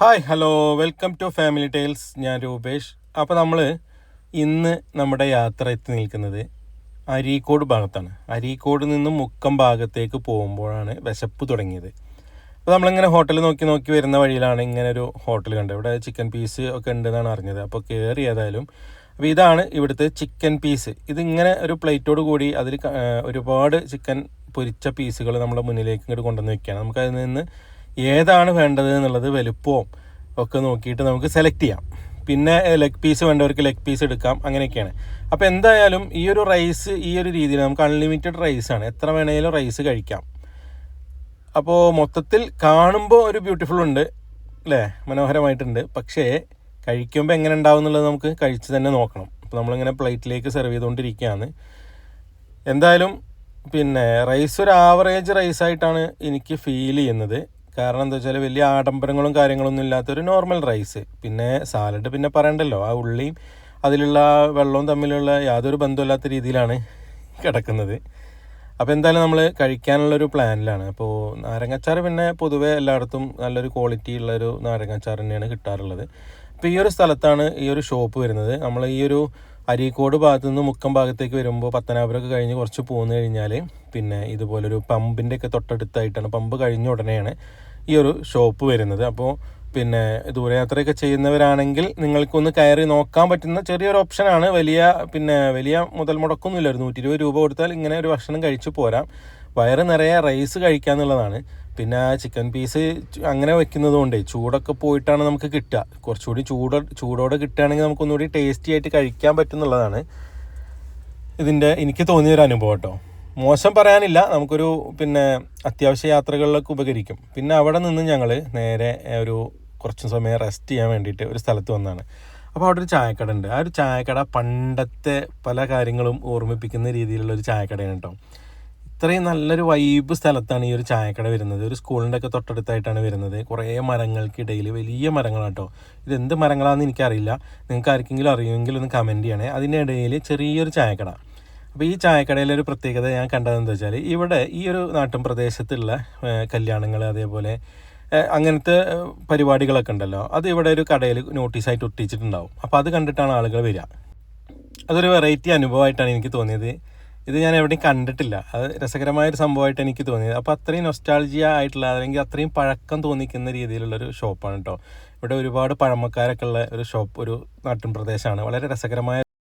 Hi hello welcome to Family Tiles ഞാൻ രൂപേഷ്. അപ്പോൾ നമ്മൾ ഇന്ന് നമ്മുടെ യാത്ര എത്തി നിൽക്കുന്നത് അരീക്കോട് ഭാഗത്താണ്. അരീക്കോട് നിന്നും മുക്കം ഭാഗത്തേക്ക് പോകുമ്പോഴാണ് വിശപ്പ് തുടങ്ങിയത്. അപ്പോൾ നമ്മളിങ്ങനെ ഹോട്ടൽ നോക്കി നോക്കി വരുന്ന വഴിയിലാണ് ഇങ്ങനെ ഒരു ഹോട്ടൽ കണ്ടത്. ഇവിടെ ചിക്കൻ പീസ് ഒക്കെ ഉണ്ടെന്നാണ് അറിഞ്ഞത്. അപ്പോൾ കയറി ഏതായാലും. അപ്പോൾ ഇതാണ് ഇവിടുത്തെ ചിക്കൻ പീസ് ഇതിങ്ങനെ ഒരു പ്ലേറ്റോട് കൂടി അതിൽ ഒരുപാട് ചിക്കൻ പൊരിച്ച പീസുകൾ നമ്മുടെ മുന്നിലേക്ക് ഇങ്ങോട്ട് കൊണ്ടുവന്ന് വയ്ക്കുകയാണ് നമുക്കതിൽ നിന്ന് ഏതാണ് വേണ്ടത് എന്നുള്ളത് വലുപ്പവും ഒക്കെ നോക്കിയിട്ട് നമുക്ക് സെലക്ട് ചെയ്യാം. പിന്നെ ലെഗ് പീസ് വേണ്ടവർക്ക് ലെഗ് പീസ് എടുക്കാം അങ്ങനെയൊക്കെയാണ്. അപ്പോൾ എന്തായാലും ഈ ഒരു റൈസ് ഈ ഒരു രീതിയിൽ നമുക്ക് അൺലിമിറ്റഡ് റൈസ് ആണ്. എത്ര വേണേലും റൈസ് കഴിക്കാം. അപ്പോൾ മൊത്തത്തിൽ കാണുമ്പോൾ ഒരു ബ്യൂട്ടിഫുൾ ഉണ്ട് അല്ലേ മനോഹരമായിട്ടുണ്ട്. പക്ഷേ കഴിക്കുമ്പോൾ എങ്ങനെ ഉണ്ടാവും എന്നുള്ളത് നമുക്ക് കഴിച്ച് തന്നെ നോക്കണം. അപ്പോൾ നമ്മളിങ്ങനെ പ്ലേറ്റിലേക്ക് സെർവ് ചെയ്തുകൊണ്ടിരിക്കുകയാണ്. എന്തായാലും പിന്നെ റൈസ് ഒരു ആവറേജ് റൈസ് ആയിട്ടാണ് എനിക്ക് ഫീൽ ചെയ്യുന്നത്. കാരണം എന്താ വെച്ചാൽ വലിയ ആഡംബരങ്ങളും കാര്യങ്ങളൊന്നും ഇല്ലാത്തൊരു നോർമൽ റൈസ് പിന്നെ സാലഡ് പിന്നെ പറയണ്ടല്ലോ ആ ഉള്ളിയും അതിലുള്ള വെള്ളവും തമ്മിലുള്ള യാതൊരു ബന്ധമില്ലാത്ത രീതിയിലാണ് കിടക്കുന്നത്. അപ്പോൾ എന്തായാലും നമ്മൾ കഴിക്കാനുള്ളൊരു പ്ലാനിലാണ് അപ്പോൾ നാരങ്ങാച്ചാർ പിന്നെ പൊതുവേ എല്ലായിടത്തും നല്ലൊരു ക്വാളിറ്റി ഉള്ളൊരു നാരങ്ങാച്ചാർ തന്നെയാണ് കിട്ടാറുള്ളത്. അപ്പോൾ ഈ ഒരു സ്ഥലത്താണ് ഈ ഒരു ഷോപ്പ് വരുന്നത്. നമ്മൾ ഈ ഒരു അരീക്കോട് ഭാഗത്ത് നിന്ന് മുക്കം ഭാഗത്തേക്ക് വരുമ്പോൾ പത്തനാപുരമൊക്കെ കഴിഞ്ഞ് കുറച്ച് പോന്നു കഴിഞ്ഞാൽ പിന്നെ ഇതുപോലൊരു പമ്പിന്റെ ഒക്കെ തൊട്ടടുത്തായിട്ടാണ് പമ്പ് കഴിഞ്ഞ ഉടനെയാണ് ഈ ഒരു ഷോപ്പ് വരുന്നത്. അപ്പോൾ പിന്നെ ദൂരയാത്രയൊക്കെ ചെയ്യുന്നവരാണെങ്കിൽ നിങ്ങൾക്കൊന്ന് കയറി നോക്കാൻ പറ്റുന്ന ചെറിയൊരു ഓപ്ഷനാണ്. വലിയ പിന്നെ വലിയ മുതൽ മുടക്കൊന്നുമില്ല ഒരു നൂറ്റി ഇരുപത് രൂപ കൊടുത്താൽ ഇങ്ങനെ ഒരു ഭക്ഷണം കഴിച്ചു പോരാം. വയറ് നിറയെ റൈസ് കഴിക്കുക എന്നുള്ളതാണ് പിന്നെ ചിക്കൻ പീസ് അങ്ങനെ വെക്കുന്നത് കൊണ്ടേ ചൂടൊക്കെ പോയിട്ടാണ് നമുക്ക് കിട്ടുക. കുറച്ചുകൂടി ചൂട് ചൂടോടെ കിട്ടുകയാണെങ്കിൽ നമുക്കൊന്നുകൂടി ടേസ്റ്റി ആയിട്ട് കഴിക്കാൻ പറ്റുന്നുള്ളതാണ്. ഇതിന്റെ എനിക്ക് തോന്നിയൊരു അനുഭവം കേട്ടോ. മോശം പറയാനില്ല. നമുക്കൊരു പിന്നെ അത്യാവശ്യ യാത്രകളിലൊക്കെ ഉപകരിക്കും. പിന്നെ അവിടെ നിന്ന് ഞങ്ങൾ നേരെ ഒരു കുറച്ച് സമയം റെസ്റ്റ് ചെയ്യാൻ വേണ്ടിയിട്ട് ഒരു സ്ഥലത്ത് വന്നതാണ്. അപ്പോൾ അവിടെ ഒരു ചായക്കട ഉണ്ട്. ആ ഒരു ചായക്കട പണ്ടത്തെ പല കാര്യങ്ങളും ഓർമ്മിപ്പിക്കുന്ന രീതിയിലുള്ള ഒരു ചായക്കടയാണ് കേട്ടോ. ഇത്രയും നല്ലൊരു വൈബ് സ്ഥലത്താണ് ഈ ഒരു ചായക്കട വരുന്നത്. ഒരു സ്കൂളിന്റെ ഒക്കെ തൊട്ടടുത്തായിട്ടാണ് വരുന്നത്. കുറേ മരങ്ങൾക്കിടയിൽ വലിയ മരങ്ങളാണ് കേട്ടോ ഇത് എന്ത് മരങ്ങളാണെന്ന് എനിക്കറിയില്ല. നിങ്ങൾക്ക് ആർക്കെങ്കിലും അറിയുമെങ്കിൽ ഒന്ന് കമന്റ് ചെയ്യണേ. അതിന്റെ ഇടയിൽ ചെറിയൊരു ചായക്കട. അപ്പോൾ ഈ ചായക്കടയിലെ ഒരു പ്രത്യേകത ഞാൻ കണ്ടതെന്ന് വെച്ചാൽ ഇവിടെ ഈ ഒരു നാട്ടിൻ പ്രദേശത്തുള്ള കല്യാണങ്ങൾ അതേപോലെ അങ്ങനത്തെ പരിപാടികളൊക്കെ ഉണ്ടല്ലോ. അത് ഇവിടെ ഒരു കടയിൽ നോട്ടീസായിട്ട് ഒട്ടിച്ചിട്ടുണ്ടാവും. അപ്പോൾ അത് കണ്ടിട്ടാണ് ആളുകൾ വരിക. അതൊരു വെറൈറ്റി അനുഭവമായിട്ടാണ് എനിക്ക് തോന്നിയത്. ഇത് ഞാൻ എവിടെയും കണ്ടിട്ടില്ല. അത് രസകരമായ ഒരു സംഭവമായിട്ട് എനിക്ക് തോന്നിയത്. അപ്പോൾ അത്രയും നൊസ്റ്റാൾജിയ ആയിട്ടുള്ള അല്ലെങ്കിൽ അത്രയും പഴക്കം തോന്നിക്കുന്ന രീതിയിലുള്ളൊരു ഷോപ്പാണ് കേട്ടോ ഇവിടെ ഒരുപാട് പഴമക്കാരൊക്കെ ഉള്ള ഒരു ഷോപ്പ് ഒരു നാട്ടിൻ പ്രദേശമാണ് വളരെ രസകരമായ